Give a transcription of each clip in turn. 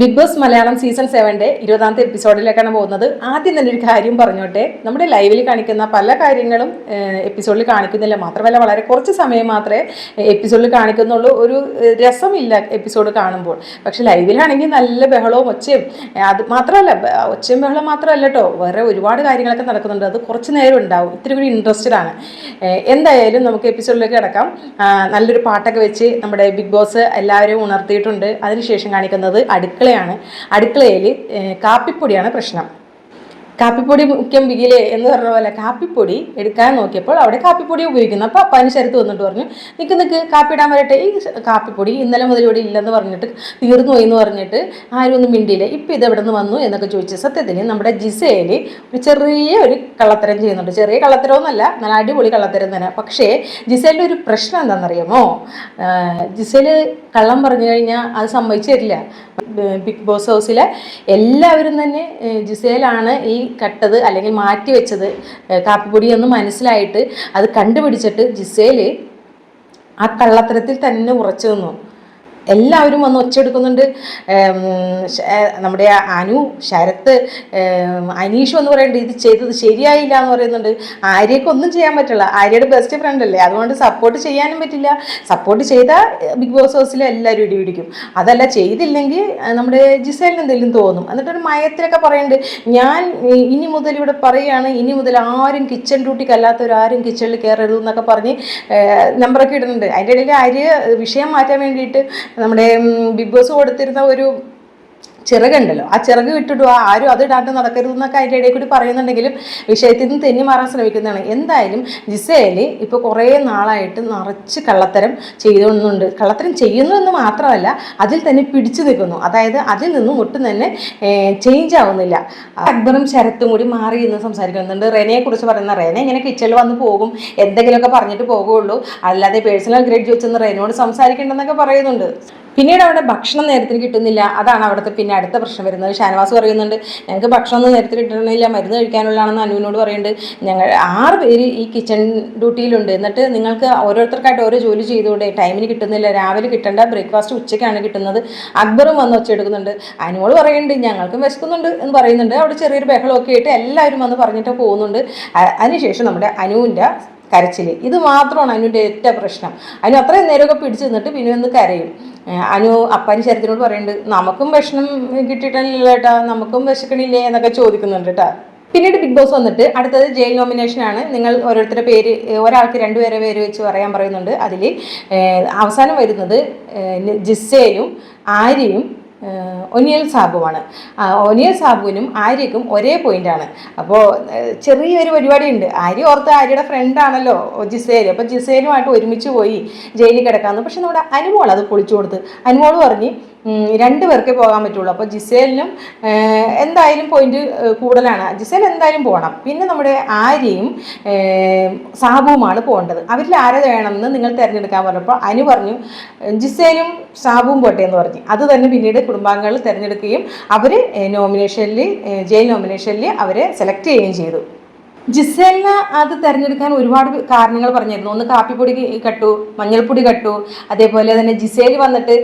Big boss Malayalam season സെവന്റെ ഇരുപതാമത്തെ എപ്പിസോഡിലേക്കാണ് പോകുന്നത്. ആദ്യം തന്നെ ഒരു കാര്യം പറഞ്ഞോട്ടെ. നമ്മുടെ ലൈവിൽ കാണിക്കുന്ന പല കാര്യങ്ങളും എപ്പിസോഡിൽ കാണിക്കുന്നില്ല. മാത്രമല്ല വളരെ കുറച്ച് സമയം മാത്രമേ എപ്പിസോഡിൽ കാണിക്കുന്നുള്ളൂ. ഒരു രസമില്ല എപ്പിസോഡ് കാണുമ്പോൾ. പക്ഷെ ലൈവിലാണെങ്കിൽ നല്ല ബഹളവും ഒച്ചയും അത് മാത്രമല്ല ഒച്ചയും ബഹളം മാത്രമല്ല കേട്ടോ വേറെ ഒരുപാട് കാര്യങ്ങളൊക്കെ നടക്കുന്നുണ്ട്. അത് കുറച്ച് നേരം ഉണ്ടാവും. ഇത്തിരി കൂടി ഇൻട്രസ്റ്റഡ് ആണ്. എന്തായാലും നമുക്ക് എപ്പിസോഡിലേക്ക് കിടക്കാം. നല്ലൊരു പാട്ടൊക്കെ വെച്ച് നമ്മുടെ ബിഗ് ബോസ് എല്ലാവരെയും ഉണർത്തിയിട്ടുണ്ട്. അതിനുശേഷം കാണിക്കുന്നത് അടുക്കളയാണ്. അടുക്കളയിൽ കാപ്പിപ്പൊടിയാണ് പ്രശ്നം. കാപ്പിപ്പൊടി മുഖ്യം ബിഗിലെ എന്ന് പറഞ്ഞ പോലെ കാപ്പിപ്പൊടി എടുക്കാൻ നോക്കിയപ്പോൾ അവിടെ കാപ്പിപ്പൊടി ഉപയോഗിക്കുന്നു. അപ്പോൾ അപ്പാന് ശരത്ത് വന്നിട്ട് പറഞ്ഞു നിൽക്ക് നിൽക്ക് കാപ്പി ഇടാൻ വരട്ടെ. ഈ കാപ്പിപ്പൊടി ഇന്നലെ മുതൽ ഇവിടെ ഇല്ലെന്ന് പറഞ്ഞിട്ട് തീർന്നു പോയി എന്ന് പറഞ്ഞിട്ട് ആരും ഒന്നും മിണ്ടിയില്ല. ഇപ്പം ഇത് എവിടെ നിന്ന് വന്നു? എന്നൊക്കെ ചോദിച്ചു സത്യത്തിന് നമ്മുടെ ജിസയിൽ ഒരു ചെറിയ ഒരു കള്ളത്തരം ചെയ്യുന്നുണ്ട്. ചെറിയ കള്ളത്തരമൊന്നുമല്ല നല്ല അടിപൊളി കള്ളത്തരം തന്നെ. പക്ഷേ ജിസേലിന്റെ ഒരു പ്രശ്നം എന്താണെന്നറിയാമോ? ജിസേൽ കള്ളം പറഞ്ഞു കഴിഞ്ഞാൽ അത് സമ്മതിച്ചു തരില്ല ബിഗ് ബോസ് ഹൗസിലെ എല്ലാവരും തന്നെ ജിസയിലാണ് ഈ കട്ടത് അല്ലെങ്കിൽ മാറ്റി വെച്ചത് ഏഹ്, കാപ്പിപ്പൊടി എന്ന് മനസ്സിലായിട്ട് അത് കണ്ടുപിടിച്ചിട്ട് ജിസേൽ ആ കള്ളത്തരത്തിൽ തന്നെ ഉറച്ചു നിന്നു. എല്ലാവരും വന്ന് ഒച്ചെടുക്കുന്നുണ്ട് നമ്മുടെ അനു ശരത്ത് അനീഷു എന്ന് പറയുന്നുണ്ട് ഇത് ചെയ്തത് ശരിയായില്ല എന്ന് പറയുന്നുണ്ട്. ആര്യയ്ക്ക് ഒന്നും ചെയ്യാൻ പറ്റില്ല. ആര്യയുടെ ബെസ്റ്റ് ഫ്രണ്ട് അല്ലേ? അതുകൊണ്ട് സപ്പോർട്ട് ചെയ്യാനും പറ്റില്ല. സപ്പോർട്ട് ചെയ്താൽ ബിഗ് ബോസ് ഹൗസിൽ എല്ലാവരും ഇടി പിടിക്കും. അതല്ല ചെയ്തില്ലെങ്കിൽ നമ്മുടെ ജിസേലിന് എന്തെങ്കിലും തോന്നും. എന്നിട്ടൊരു മയത്തിലൊക്കെ പറയുന്നുണ്ട് ഞാൻ ഇനി മുതൽ ഇവിടെ പറയുകയാണ് ഇനി മുതൽ ആരും കിച്ചൺ ഡ്യൂട്ടിക്ക് അല്ലാത്തവർ ആരും കിച്ചണിൽ കയറരുത് എന്നൊക്കെ പറഞ്ഞ് നമ്പറൊക്കെ ഇടുന്നുണ്ട്. അതിന്റെ ഇടയിൽ ആര്യ വിഷയം മാറ്റാൻ വേണ്ടിയിട്ട് നമ്മുടെ ബിഗ് ബോസ് കൊടുത്തിരുന്ന ഒരു ചിറകുണ്ടല്ലോ. ആ ചിറക് വിട്ടിടുക ആരും അത് ഇടാണ്ട് നടക്കരുത് എന്നൊക്കെ അതിന്റെ ഇടയിൽ കൂടി പറയുന്നുണ്ടെങ്കിലും വിഷയത്തിൽ നിന്ന് തെന്നി മാറാൻ ശ്രമിക്കുന്നതാണ്. എന്തായാലും ജിസേൽ ഇപ്പോൾ കുറേ നാളായിട്ട് നിറച്ച് കള്ളത്തരം ചെയ്തുകൊണ്ടുണ്ട് കള്ളത്തരം ചെയ്യുന്നു എന്ന് മാത്രമല്ല അതിൽ തന്നെ പിടിച്ചു നിൽക്കുന്നു. അതായത് അതിൽ നിന്നും ഒട്ടും തന്നെ ചേഞ്ച് ആവുന്നില്ല. അക്ബറും ശരത്തും കൂടി മാറി എന്ന് സംസാരിക്കുന്നുണ്ട്. റെനയെ കുറിച്ച് പറയുന്ന റെന ഇങ്ങനെ കിച്ചണിൽ വന്ന് പോകും. എന്തെങ്കിലുമൊക്കെ പറഞ്ഞിട്ട് പോകുള്ളൂ. അല്ലാതെ പേഴ്സണൽ ഗ്രേഡ് ചോദിച്ചെന്ന് റെനോട് സംസാരിക്കണ്ടെന്നൊക്കെ പറയുന്നുണ്ട്. പിന്നീട് അവിടെ ഭക്ഷണം നേരത്തിന് കിട്ടുന്നില്ല. അതാണ് അവിടുത്തെ പിന്നെ അടുത്ത പ്രശ്നം വരുന്നത്. ഷാനവാസ് പറയുന്നുണ്ട് ഞങ്ങൾക്ക് ഭക്ഷണം ഒന്നും നേരത്തിന് കിട്ടണില്ല മരുന്ന് കഴിക്കാനുള്ളതാണെന്ന് അനുവിനോട് പറയുന്നുണ്ട്. ഞങ്ങൾ ആറ് പേര് ഈ കിച്ചൺ ഡ്യൂട്ടിയിലുണ്ട് എന്നിട്ട് നിങ്ങൾക്ക് ഓരോരുത്തർക്കായിട്ട് ഓരോ ജോലി ചെയ്തുകൊണ്ട് ടൈമിന് കിട്ടുന്നില്ല. രാവിലെ കിട്ടേണ്ട ബ്രേക്ക്ഫാസ്റ്റ് ഉച്ചയ്ക്കാണ് കിട്ടുന്നത്. അക്ബറും വന്ന് ഒച്ചെടുക്കുന്നുണ്ട് അനുവോട് പറയുന്നുണ്ട് ഞങ്ങൾക്കും വിശക്കുന്നുണ്ട് എന്ന് പറയുന്നുണ്ട്. അവിടെ ചെറിയൊരു ബഹളമൊക്കെ ആയിട്ട് എല്ലാവരും വന്ന് പറഞ്ഞിട്ട് പോകുന്നുണ്ട്. അതിനുശേഷം നമ്മുടെ അനുവിന്റെ കരച്ചിൽ ഇത് മാത്രമാണ് അനുവിന്റെ ഏറ്റവും പ്രശ്നം. അനു അത്രയും നേരമൊക്കെ പിടിച്ചു നിന്നിട്ട് പിന്നെ ഒന്ന് കരയും. അനു അപ്പൻ ശരത്തിനോട് പറയുന്നുണ്ട് നമുക്കും ഭക്ഷണം കിട്ടിയിട്ടില്ല കേട്ടാ നമുക്കും വിശക്കണില്ലേ എന്നൊക്കെ ചോദിക്കുന്നുണ്ട് കേട്ടാ പിന്നീട് ബിഗ് ബോസ് വന്നിട്ട് അടുത്തത് ജയിൽ നോമിനേഷൻ ആണ്. നിങ്ങൾ ഓരോരുത്തരുടെ പേര് ഒരാൾക്ക് രണ്ടുപേരെ പേര് വെച്ച് പറയാൻ പറയുന്നുണ്ട്. അതിൽ അവസാനം വരുന്നത് ജിസ്സയും ആര്യയും ഒനിയൽ സാബുവാണ്. ഒനിയൽ സാബുവിനും ആര്യക്കും ഒരേ പോയിന്റാണ്. അപ്പോൾ ചെറിയൊരു പരിപാടി ഉണ്ട് ആര്യ ഓർത്ത് ആര്യയുടെ ഫ്രണ്ടാണല്ലോ ജിസേര് അപ്പോൾ ജിസേരുമായിട്ട് ഒരുമിച്ച് പോയി ജയിലിൽ കിടക്കാമെന്ന് പക്ഷെ നമ്മുടെ അനുമോൾ അത് പൊളിച്ചു കൊടുത്ത്. അനുമോൾ പറഞ്ഞ് രണ്ട് പേർക്കേ പോകാൻ പറ്റുള്ളൂ. അപ്പോൾ ജിസേലിനും എന്തായാലും പോയിന്റ് കൂടുതലാണ്. ജിസേൽ എന്തായാലും പോകണം. പിന്നെ നമ്മുടെ ആര്യയും സാബുവുമാണ് പോകേണ്ടത്. അവരിൽ ആരെ വേണമെന്ന് നിങ്ങൾ തിരഞ്ഞെടുക്കാൻ പറഞ്ഞപ്പോൾ അനു പറഞ്ഞു ജിസേലും സാബുവും പോട്ടെ എന്ന് പറഞ്ഞു. അത് തന്നെ പിന്നീട് കുടുംബാംഗങ്ങൾ തിരഞ്ഞെടുക്കുകയും അവർ നോമിനേഷനിൽ ജയിൽ നോമിനേഷനിൽ അവരെ സെലക്ട് ചെയ്യുകയും ചെയ്തു. ജിസേലിന് അത് തിരഞ്ഞെടുക്കാൻ ഒരുപാട് കാരണങ്ങൾ പറഞ്ഞിരുന്നു. ഒന്ന് കാപ്പിപ്പൊടി കട്ടു മഞ്ഞൾപ്പൊടി കട്ടു അതേപോലെ തന്നെ ജിസേൽ വന്നിട്ട്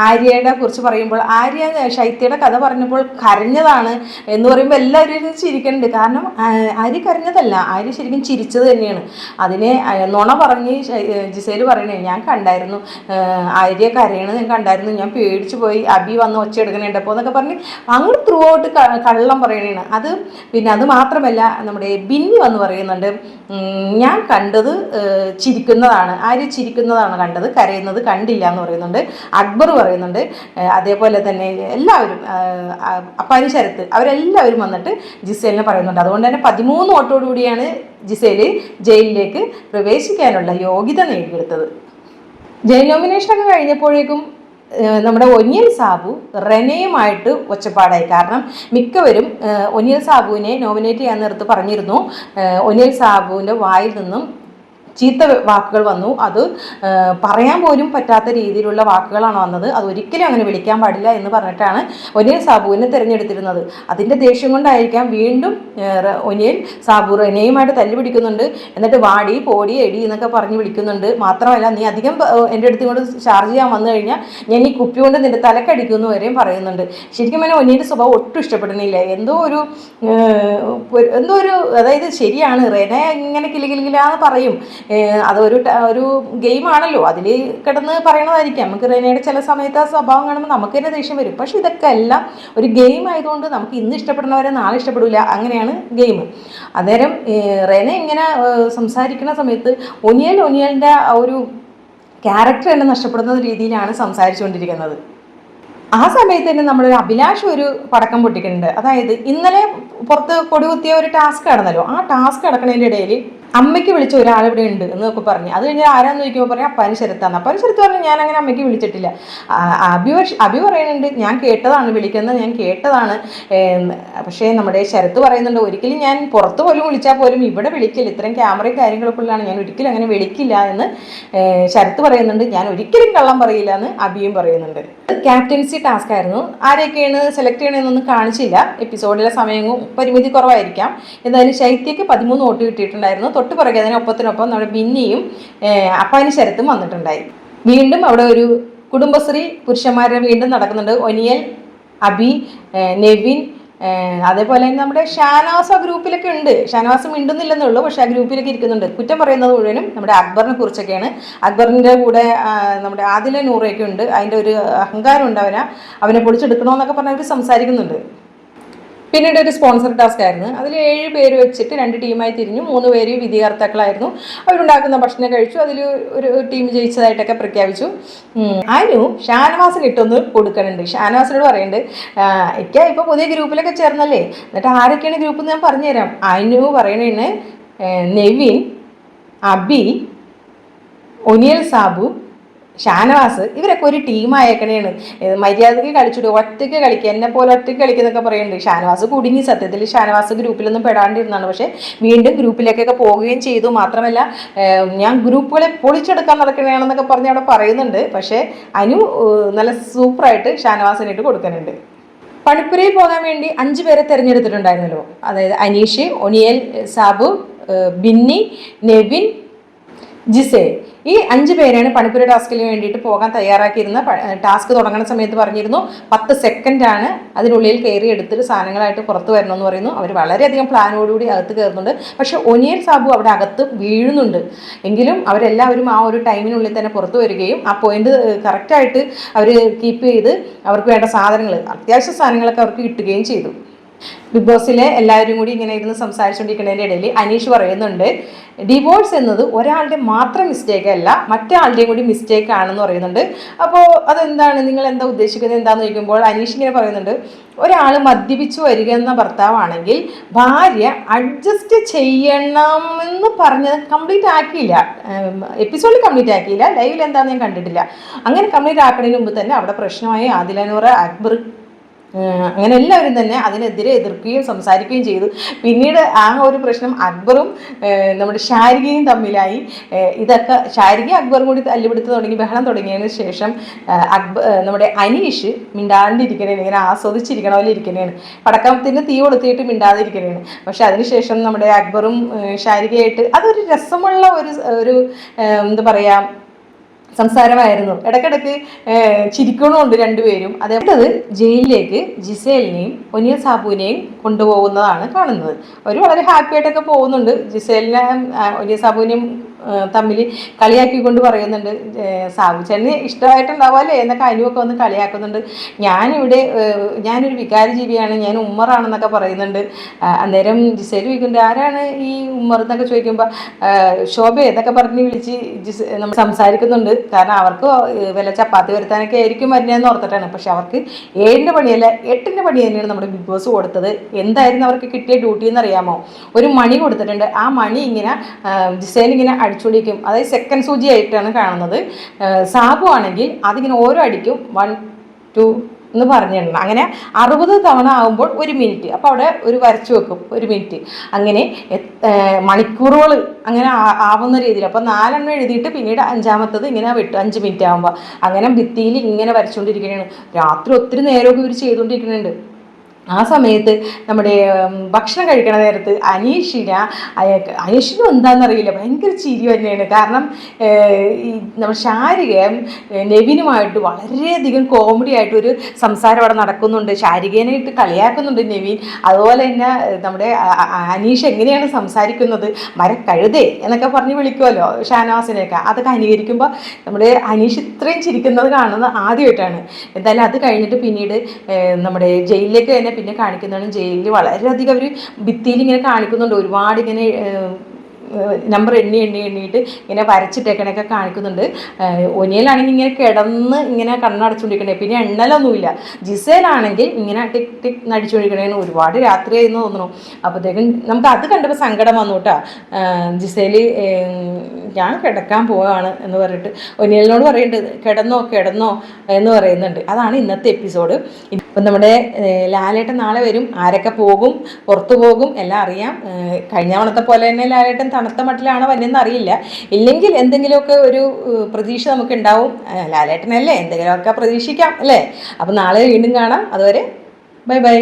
ആര്യയുടെ കുറിച്ച് പറയുമ്പോൾ ആര്യ ശൈത്യയുടെ കഥ പറഞ്ഞപ്പോൾ കരഞ്ഞതാണ് എന്ന് പറയുമ്പോൾ എല്ലാവരും ചിരിക്കുന്നുണ്ട്. കാരണം ആര്യ കരഞ്ഞതല്ല. ആര്യ ശരിക്കും ചിരിച്ചത് തന്നെയാണ്. അതിനെ നുണ പറഞ്ഞ് ജിസേൽ പറയണേ ഞാൻ കണ്ടായിരുന്നു ആര്യ കരയണത് ഞാൻ കണ്ടായിരുന്നു. ഞാൻ പേടിച്ചു പോയി. അബി വന്ന് ഒച്ച എടുക്കണേണ്ടപ്പോൾ എന്നൊക്കെ പറഞ്ഞ് അങ്ങോട്ട് ത്രൂ ഔട്ട് കള്ളം പറയണേണ്. അത് പിന്നെ അത് മാത്രമല്ല നമ്മുടെ ബിന്നി വന്ന് പറയുന്നുണ്ട്. ഞാൻ കണ്ടത് ചിരിക്കുന്നതാണ്. ആര് ചിരിക്കുന്നതാണ് കണ്ടത്? കരയുന്നത് കണ്ടില്ല എന്ന് പറയുന്നുണ്ട്. അക്ബർ പറയുന്നുണ്ട്. അതേപോലെ തന്നെ എല്ലാവരും അപ്പാനി അവരെല്ലാവരും വന്നിട്ട് ജിസേലിനെ പറയുന്നുണ്ട്. അതുകൊണ്ട് തന്നെ പതിമൂന്ന് വോട്ടോടുകൂടിയാണ് ജിസേൽ ജയിലിലേക്ക് പ്രവേശിക്കാനുള്ള യോഗ്യത നേടിയെടുത്തത്. ജയിൽ നോമിനേഷനൊക്കെ കഴിഞ്ഞപ്പോഴേക്കും നമ്മുടെ ഒനിയൽ സാബു റെനയുമായിട്ട് ഒച്ചപ്പാടായി. കാരണം മിക്കവരും ഒനിയൽ സാബുവിനെ നോമിനേറ്റ് ചെയ്യാൻ നേരത്ത് പറഞ്ഞിരുന്നു. ഒനിയൽ സാബുവിന്റെ വായിൽ നിന്നും ചീത്ത വാക്കുകൾ വന്നു. അത് പറയാൻ പോലും പറ്റാത്ത രീതിയിലുള്ള വാക്കുകളാണ് വന്നത്. അത് ഒരിക്കലും അങ്ങനെ വിളിക്കാൻ പാടില്ല എന്ന് പറഞ്ഞിട്ടാണ് ഒനിയൽ സാബുവിനെ തിരഞ്ഞെടുത്തിരുന്നത്. അതിന്റെ ദേഷ്യം കൊണ്ടായിരിക്കാം വീണ്ടും ഒനിയൽ സാബു റെനയുമായിട്ട് തല്ലി പിടിക്കുന്നുണ്ട്. എന്നിട്ട് വാടി പോടി എടി എന്നൊക്കെ പറഞ്ഞ് വിളിക്കുന്നുണ്ട്. മാത്രമല്ല നീ അധികം എന്റെ അടുത്ത് കൊണ്ട് ചാർജ് ചെയ്യാൻ വന്നു കഴിഞ്ഞാൽ ഞാൻ ഈ കുപ്പി കൊണ്ട് നിന്റെ തലക്കടിക്കുന്നു വരെയും പറയുന്നുണ്ട്. ശരിക്കും പറഞ്ഞാൽ ഒനിയുടെ സ്വഭാവം ഒട്ടും ഇഷ്ടപ്പെടുന്നില്ല. എന്തോ ഒരു എന്തോ ഒരു അതായത് ശരിയാണ്. റെന ഇങ്ങനെ കിലുകിലുകിലാന്ന് പറയും. അതൊരു ഒരു ഗെയിമാണല്ലോ അതിൽ കിടന്ന് പറയണതായിരിക്കാം. നമുക്ക് റെനയുടെ ചില സമയത്ത് ആ സ്വഭാവം കാണുമ്പോൾ നമുക്ക് തന്നെ ദേഷ്യം വരും. പക്ഷെ ഇതൊക്കെ എല്ലാം ഒരു ഗെയിം ആയതുകൊണ്ട് നമുക്ക് ഇന്ന് ഇഷ്ടപ്പെടുന്നവരെ നാളെ ഇഷ്ടപ്പെടില്ല അങ്ങനെയാണ് ഗെയിം. അന്നേരം റെന ഇങ്ങനെ സംസാരിക്കുന്ന സമയത്ത് ഒനിയൽ ഒനിയലിന്റെ ഒരു ക്യാരക്ടർ തന്നെ നഷ്ടപ്പെടുന്ന രീതിയിലാണ് സംസാരിച്ചുകൊണ്ടിരിക്കുന്നത്. ആ സമയത്ത് തന്നെ നമ്മളൊരു അഭിലാഷ് ഒരു പടക്കം പൊട്ടിക്കുന്നുണ്ട്. അതായത് ഇന്നലെ പുറത്ത് കൊടികുത്തിയ ഒരു ടാസ്ക് നടന്നല്ലോ. ആ ടാസ്ക് നടക്കുന്നതിന്റെ ഇടയിൽ അമ്മയ്ക്ക് വിളിച്ച ഒരാൾ ഇവിടെ ഉണ്ട് എന്നൊക്കെ പറഞ്ഞു. അത് കഴിഞ്ഞാൽ ആരാന്ന് ചോദിക്കുമ്പോൾ പറയാം അപ്പാന് ശരത്താന്ന് പറഞ്ഞു ഞാൻ അങ്ങനെ അമ്മയ്ക്ക് വിളിച്ചിട്ടില്ല. അഭി അഭി പറയുന്നുണ്ട് ഞാൻ കേട്ടതാണ് വിളിക്കുന്നത് ഞാൻ കേട്ടതാണ്. പക്ഷേ നമ്മുടെ ശരത്ത് പറയുന്നുണ്ട് ഒരിക്കലും ഞാൻ പുറത്ത് പോലും വിളിച്ചാൽ പോലും ഇവിടെ വിളിക്കില്ല. ഇത്രയും ക്യാമറയും കാര്യങ്ങളൊക്കെ ഉള്ളതാണ് ഞാൻ ഒരിക്കലും അങ്ങനെ വിളിക്കില്ല എന്ന് ശരത്ത് പറയുന്നുണ്ട്. ഞാൻ ഒരിക്കലും കള്ളം പറയില്ല എന്ന് അഭിയും പറയുന്നുണ്ട്. ക്യാപ്റ്റൻസി ടാസ്ക് ആയിരുന്നു. ആരെയൊക്കെയാണ് സെലക്ട് ചെയ്യണമെന്നൊന്നും കാണിച്ചില്ല. എപ്പിസോഡിലെ സമയവും പരിമിതി കുറവായിരിക്കാം. എന്തായാലും ശൈത്യക്ക് പതിമൂന്ന് വോട്ട് കിട്ടിയിട്ടുണ്ടായിരുന്നു. തൊട്ട് പുറകെ അതിന് ഒപ്പത്തിനൊപ്പം നമ്മുടെ ബിന്നിയും അപ്പാനി ശരത്തും വന്നിട്ടുണ്ടായി വീണ്ടും അവിടെ ഒരു കുടുംബശ്രീ പുരുഷന്മാരെ വീണ്ടും നടക്കുന്നുണ്ട്. ഒനിയൽ അബി നെവിൻ അതേപോലെ തന്നെ നമ്മുടെ ഷാനവാസ് ആ ഗ്രൂപ്പിലൊക്കെ ഉണ്ട്. ഷാനവാസ് മിണ്ടുന്നില്ലെന്നേ ഉള്ളൂ പക്ഷേ ആ ഗ്രൂപ്പിലൊക്കെ ഇരിക്കുന്നുണ്ട്. കുറ്റം പറയുന്നത് മുഴുവനും നമ്മുടെ അക്ബറിനെ കുറിച്ചൊക്കെയാണ്. അക്ബറിന്റെ കൂടെ നമ്മുടെ ആദില നൂറയൊക്കെ ഉണ്ട്. അതിന്റെ ഒരു അഹങ്കാരം ഉണ്ട് അവനെ. അവനെ പൊളിച്ചെടുക്കണമെന്നൊക്കെ പറഞ്ഞവർ സംസാരിക്കുന്നുണ്ട്. പിന്നീട് ഒരു സ്പോൺസർ ടാസ്ക് ആയിരുന്നു. അതിൽ ഏഴ് പേര് വെച്ചിട്ട് രണ്ട് ടീമായി തിരിഞ്ഞു. മൂന്ന് പേര് വിധികർത്താക്കളായിരുന്നു. അവരുണ്ടാക്കുന്ന ഭക്ഷണം കഴിച്ചു. അതിൽ ഒരു ടീം ജയിച്ചതായിട്ടൊക്കെ പ്രഖ്യാപിച്ചു. അനു ഷാനവാസിന് ഇട്ടൊന്ന് കൊടുക്കണുണ്ട്. ഷാനവാസിനോട് പറയുന്നുണ്ട് ഇക്ക ഇപ്പോൾ പുതിയ ഗ്രൂപ്പിലൊക്കെ ചേർന്നല്ലേ? എന്നിട്ട് ആരൊക്കെയാണ് ഗ്രൂപ്പ് ഞാൻ പറഞ്ഞുതരാം. അനു പറയണേണ് നെവിൻ അബി ഒനിയൽ സാബു ഷാനവാസ് ഇവരൊക്കെ ഒരു ടീമായേക്കണേണ് മര്യാദയ്ക്ക് കളിച്ചിട്ട് ഒറ്റയ്ക്ക് കളിക്കുക എന്നെ പോലെ ഒറ്റയ്ക്ക് കളിക്കുന്നൊക്കെ പറയുന്നുണ്ട് ഷാനവാസ് കുടുങ്ങി. സത്യത്തിൽ ഷാനവാസ് ഗ്രൂപ്പിലൊന്നും പെടാണ്ടിരുന്നാണ്. പക്ഷേ വീണ്ടും ഗ്രൂപ്പിലേക്കൊക്കെ പോവുകയും ചെയ്തു. മാത്രമല്ല ഞാൻ ഗ്രൂപ്പുകളെ പൊളിച്ചെടുക്കാൻ നടക്കണേണെന്നൊക്കെ പറഞ്ഞ് അവിടെ പറയുന്നുണ്ട്. പക്ഷേ അനു നല്ല സൂപ്പറായിട്ട് ഷാനവാസിനായിട്ട് കൊടുക്കുന്നുണ്ട്. പണിപ്പുരയിൽ പോകാൻ വേണ്ടി അഞ്ച് പേരെ തിരഞ്ഞെടുത്തിട്ടുണ്ടായിരുന്നല്ലോ. അതായത് അനീഷ് ഒനിയൽ സാബു ബിന്നി നെവിൻ ജിസേ ഈ അഞ്ച് പേരെയാണ് പണിപ്പുര ടാസ്കിന് വേണ്ടിയിട്ട് പോകാൻ തയ്യാറാക്കിയിരുന്ന ടാസ്ക് തുടങ്ങുന്ന സമയത്ത് പറഞ്ഞിരുന്നു പത്ത് സെക്കൻഡാണ് അതിനുള്ളിൽ കയറി എടുത്തിട്ട് സാധനങ്ങളായിട്ട് പുറത്ത് വരണമെന്ന് പറയുന്നു. അവർ വളരെയധികം പ്ലാനോടുകൂടി അകത്ത് കയറുന്നുണ്ട്. പക്ഷെ ഒനിയൽ സാബു അവിടെ അകത്ത് വീഴുന്നുണ്ട്. എങ്കിലും അവരെല്ലാവരും ആ ഒരു ടൈമിനുള്ളിൽ തന്നെ പുറത്ത് വരികയും ആ പോയിന്റ് കറക്റ്റായിട്ട് അവർ കീപ്പ് ചെയ്ത് അവർക്ക് വേണ്ട സാധനങ്ങൾ അത്യാവശ്യ സാധനങ്ങളൊക്കെ അവർക്ക് കിട്ടുകയും ചെയ്തു. ബിഗ് ബോസിലെ എല്ലാവരും കൂടി ഇങ്ങനെ ഇരുന്ന് സംസാരിച്ചുകൊണ്ടിരിക്കുന്നതിന്റെ ഇടയിൽ അനീഷ് പറയുന്നുണ്ട് ഡിവോഴ്സ് എന്നത് ഒരാളുടെ മാത്രം മിസ്റ്റേക്ക് അല്ല മറ്റേ കൂടി മിസ്റ്റേക്ക് ആണെന്ന് പറയുന്നുണ്ട്. അപ്പോൾ അതെന്താണ്? നിങ്ങൾ എന്താ ഉദ്ദേശിക്കുന്നത്? എന്താണെന്ന് ചോദിക്കുമ്പോൾ അനീഷ് ഇങ്ങനെ പറയുന്നുണ്ട് ഒരാൾ മദ്യപിച്ചു വരിക എന്ന ഭർത്താവാണെങ്കിൽ ഭാര്യ അഡ്ജസ്റ്റ് ചെയ്യണമെന്ന് പറഞ്ഞത് കംപ്ലീറ്റ് ആക്കിയില്ല. എപ്പിസോഡിൽ കംപ്ലീറ്റ് ആക്കിയില്ല. ലൈവിൽ എന്താണെന്ന് ഞാൻ കണ്ടിട്ടില്ല. അങ്ങനെ കംപ്ലീറ്റ് ആക്കുന്നതിന് മുമ്പ് തന്നെ അവിടെ പ്രശ്നമായി ആദിലനൂറ് അക്ബർ അങ്ങനെ എല്ലാവരും തന്നെ അതിനെതിരെ എതിർക്കുകയും സംസാരിക്കുകയും ചെയ്തു. പിന്നീട് ആ ഒരു പ്രശ്നം അക്ബറും നമ്മുടെ ഷാരികയും തമ്മിലായി. ഇതൊക്കെ ഷാരിക അക്ബറും കൂടി തല്ലുപിടുത്ത് തുടങ്ങി ബഹളം തുടങ്ങിയതിന് ശേഷം അക്ബർ നമ്മുടെ അനീഷ് മിണ്ടാണ്ടിരിക്കണേന് ഇങ്ങനെ ആസ്വദിച്ചിരിക്കണ പോലെ ഇരിക്കണേണ്. പടക്കത്തിന് തീ കൊളുത്തിയിട്ട് മിണ്ടാതിരിക്കണേണ്. പക്ഷെ അതിനുശേഷം നമ്മുടെ അക്ബറും ഷാരികയായിട്ട് അതൊരു രസമുള്ള ഒരു ഒരു എന്താ പറയുക സംസാരമായിരുന്നു. ഇടക്കിടക്ക് ചിരിക്കണമുണ്ട് രണ്ടുപേരും. അതേപോലെ ജയിലിലേക്ക് ജിസേലിനെയും ഒനിയൽ സാബുവിനെയും കൊണ്ടുപോകുന്നതാണ് കാണുന്നത്. അവർ വളരെ ഹാപ്പി ആയിട്ടൊക്കെ പോകുന്നുണ്ട് ജിസേലിനെ ഒനിയൽ സാബുവിനെയും തമ്മിൽ കളിയാക്കിക്കൊണ്ട് പറയുന്നുണ്ട് ഏഹ്, സാബു ചേട്ടന് ഇഷ്ടമായിട്ടുണ്ടാവുമല്ലേ? എന്നൊക്കെ അനുവൊക്കെ വന്ന് കളിയാക്കുന്നുണ്ട്. ഞാനിവിടെ ഞാനൊരു വികാരി ജീവിയാണ് ഞാൻ ഉമ്മറാണെന്നൊക്കെ പറയുന്നുണ്ട്. അന്നേരം ജിസേൽ ചോദിക്കുന്നുണ്ട് ആരാണ് ഈ ഉമ്മർ? എന്നൊക്കെ ചോദിക്കുമ്പോൾ ശോഭ എന്നൊക്കെ പറഞ്ഞ് വിളിച്ച് ജിസ് നമ്മൾ സംസാരിക്കുന്നുണ്ട്. കാരണം അവർക്ക് വില ചപ്പാത്തി വരുത്താനൊക്കെ ആയിരിക്കും വരുന്നതെന്ന് ഓർത്തിട്ടാണ്. പക്ഷെ അവർക്ക് ഏഴിന്റെ പണിയല്ല എട്ടിന്റെ പണി തന്നെയാണ് നമ്മുടെ ബിഗ് ബോസ് കൊടുത്തത്. എന്തായിരുന്നു അവർക്ക് കിട്ടിയ ഡ്യൂട്ടി എന്ന് അറിയാമോ ഒരു മണി കൊടുത്തിട്ടുണ്ട്. ആ മണി ഇങ്ങനെ ജിസേൽ ഇങ്ങനെ അടിച്ചുകൊണ്ടിരിക്കും അതായത് സെക്കൻഡ് സൂചി ആയിട്ടാണ് കാണുന്നത്. സാബു ആണെങ്കിൽ അതിങ്ങനെ ഓരോ അടിക്കും. വൺ ടു എന്ന് പറഞ്ഞിട്ടുണ്ട്. അങ്ങനെ അറുപത് തവണ ആകുമ്പോൾ ഒരു മിനിറ്റ് അപ്പോൾ അവിടെ ഒരു വരച്ചു വെക്കും. ഒരു മിനിറ്റ് അങ്ങനെ മണിക്കൂറുകൾ അങ്ങനെ ആവുന്ന രീതിയിൽ. അപ്പോൾ നാലെണ്ണം എഴുതിയിട്ട് പിന്നീട് അഞ്ചാമത്തത് ഇങ്ങനെ വിട്ടു. അഞ്ച് മിനിറ്റ് ആകുമ്പോൾ അങ്ങനെ ഭിത്തിയിൽ ഇങ്ങനെ വരച്ചുകൊണ്ടിരിക്കുകയാണ് രാത്രി ഒത്തിരി നേരമൊക്കെ ഇവർ ചെയ്തുകൊണ്ടിരിക്കുന്നുണ്ട് ആ സമയത്ത് നമ്മുടെ ഭക്ഷണം കഴിക്കണ നേരത്ത് അനീഷിന അയാൾക്ക് അനീഷിനും എന്താണെന്നറിയില്ല ഭയങ്കര ചിരി തന്നെയാണ്. കാരണം ഈ നമ്മുടെ ശാരികയും നവീനുമായിട്ട് വളരെയധികം കോമഡി ആയിട്ട് ഒരു സംസാരം അവിടെ നടക്കുന്നുണ്ട്. ശാരികേനായിട്ട് കളിയാക്കുന്നുണ്ട് നെവിൻ. അതുപോലെ തന്നെ നമ്മുടെ അനീഷ് എങ്ങനെയാണ് സംസാരിക്കുന്നത്? മരക്കഴുതേ എന്നൊക്കെ പറഞ്ഞ് വിളിക്കുമല്ലോ ഷാനവാസിനെയൊക്കെ. അതൊക്കെ അനുകരിക്കുമ്പോൾ നമ്മുടെ അനീഷ് ഇത്രയും ചിരിക്കുന്നത് കാണുന്നത് ആദ്യമായിട്ടാണ്. എന്തായാലും അത് കഴിഞ്ഞിട്ട് പിന്നീട് നമ്മുടെ ജയിലിലേക്ക് തന്നെ പിന്നെ കാണിക്കുന്നതാണ് ജയിലിൽ വളരെയധികം അവർ ഭിത്തിയിൽ ഇങ്ങനെ കാണിക്കുന്നുണ്ട്. ഒരുപാട് ഇങ്ങനെ നമ്പർ എണ്ണി എണ്ണി എണ്ണിയിട്ട് ഇങ്ങനെ വരച്ചിട്ടേക്കണൊക്കെ കാണിക്കുന്നുണ്ട്. ഒനിയലാണെങ്കിൽ ഇങ്ങനെ കിടന്ന് ഇങ്ങനെ കണ്ണടച്ചുകൊണ്ടിരിക്കണേ പിന്നെ എണ്ണലൊന്നുമില്ല. ജിസേലാണെങ്കിൽ ഇങ്ങനെ ടിക് ടിക് നടിച്ചുകൊണ്ടിരിക്കണേ ഒരുപാട് രാത്രിയായിരുന്നു തോന്നുന്നു. അപ്പോഴത്തേക്കും നമുക്ക് അത് കണ്ടപ്പോൾ സങ്കടം വന്നു കേട്ടോ. ജിസേൽ ഞാൻ കിടക്കാൻ പോവാണ് എന്ന് പറഞ്ഞിട്ട് ഒനിയലിനോട് പറയുന്നുണ്ട് കിടന്നോ കിടന്നോ എന്ന് പറയുന്നുണ്ട്. അതാണ് ഇന്നത്തെ എപ്പിസോഡ്. ഇപ്പം നമ്മുടെ ലാലേട്ടൻ നാളെ വരും. ആരൊക്കെ പോകും പുറത്തു പോകും എല്ലാം അറിയാം. കഴിഞ്ഞ പോലെ തന്നെ ലാലേട്ടൻ തണുത്ത മട്ടിലാണോ വരുന്നതെന്ന് അറിയില്ല. ഇല്ലെങ്കിൽ എന്തെങ്കിലുമൊക്കെ ഒരു പ്രതീക്ഷ നമുക്ക് ഉണ്ടാവും ലാലേട്ടനല്ലേ? എന്തെങ്കിലുമൊക്കെ പ്രതീക്ഷിക്കാം അല്ലേ? അപ്പം നാളെ വീണ്ടും കാണാം. അതുവരെ ബൈ ബൈ.